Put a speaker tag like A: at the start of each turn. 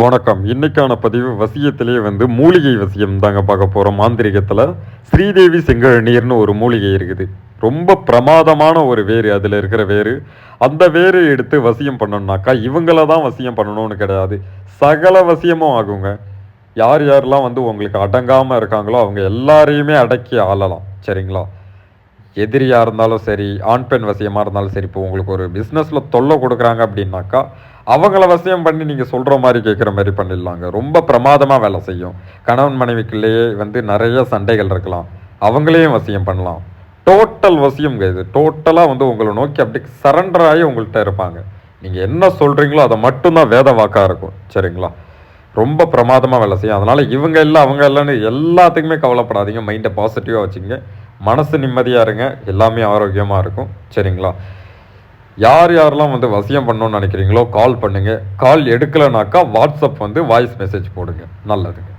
A: வணக்கம். இன்னைக்கான பதிவு வசியத்திலே வந்து மூலிகை வசியம் தாங்க பார்க்க போகிறோம் மாந்திரிகத்தில் ஸ்ரீதேவி செங்கழநீர்னு ஒரு மூலிகை இருக்குது. ரொம்ப பிரமாதமான ஒரு வேறு அதில் இருக்கிற வேறு. அந்த வேறு எடுத்து வசியம் பண்ணணும்னாக்கா இவங்கள தான் வசியம் பண்ணணும்னு கிடையாது. சகல வசியமும் ஆகுங்க. யார் யாரெல்லாம் வந்து உங்களுக்கு அடங்காமல் இருக்காங்களோ அவங்க எல்லாரையுமே அடக்கி ஆளலாம். சரிங்களா? எதிரியாக இருந்தாலும் சரி ஆண் பெண் வசியமாக இருந்தாலும் சரி இப்போ உங்களுக்கு ஒரு பிஸ்னஸில் தொல்லை கொடுக்குறாங்க அப்படின்னாக்கா அவங்கள வசியம் பண்ணி நீங்கள் சொல்கிற மாதிரி கேட்குற மாதிரி பண்ணிடலாங்க. ரொம்ப பிரமாதமாக வேலை செய்யும். கணவன் மனைவிக்குள்ளேயே வந்து நிறைய சண்டைகள் இருக்கலாம். அவங்களையும் வசியம் பண்ணலாம். டோட்டல் வசியம்ங்க இது. டோட்டலாக வந்து உங்களை நோக்கி அப்படி சரண்டர் ஆகி உங்கள்கிட்ட இருப்பாங்க. நீங்கள் என்ன சொல்கிறீங்களோ அதை மட்டும்தான் வேத வாக்காக இருக்கும். சரிங்களா? ரொம்ப பிரமாதமாக வேலை செய்யும். அதனால் இவங்க இல்லை அவங்க இல்லைன்னு எல்லாத்துக்குமே கவலைப்படாதீங்க. மைண்டை பாசிட்டிவாக வச்சுங்க மனசு நிம்மதியாக இருங்க. எல்லாமே ஆரோக்கியமாக இருக்கும். சரிங்களா? யார் யாரெல்லாம் வந்து வசியம் பண்ணணும்னு நினைக்கிறீங்களோ கால் பண்ணுங்கள் கால் எடுக்கலைனாக்கா வாட்ஸ்அப் வந்து வாய்ஸ் மெசேஜ் போடுங்க. நல்லதுங்க.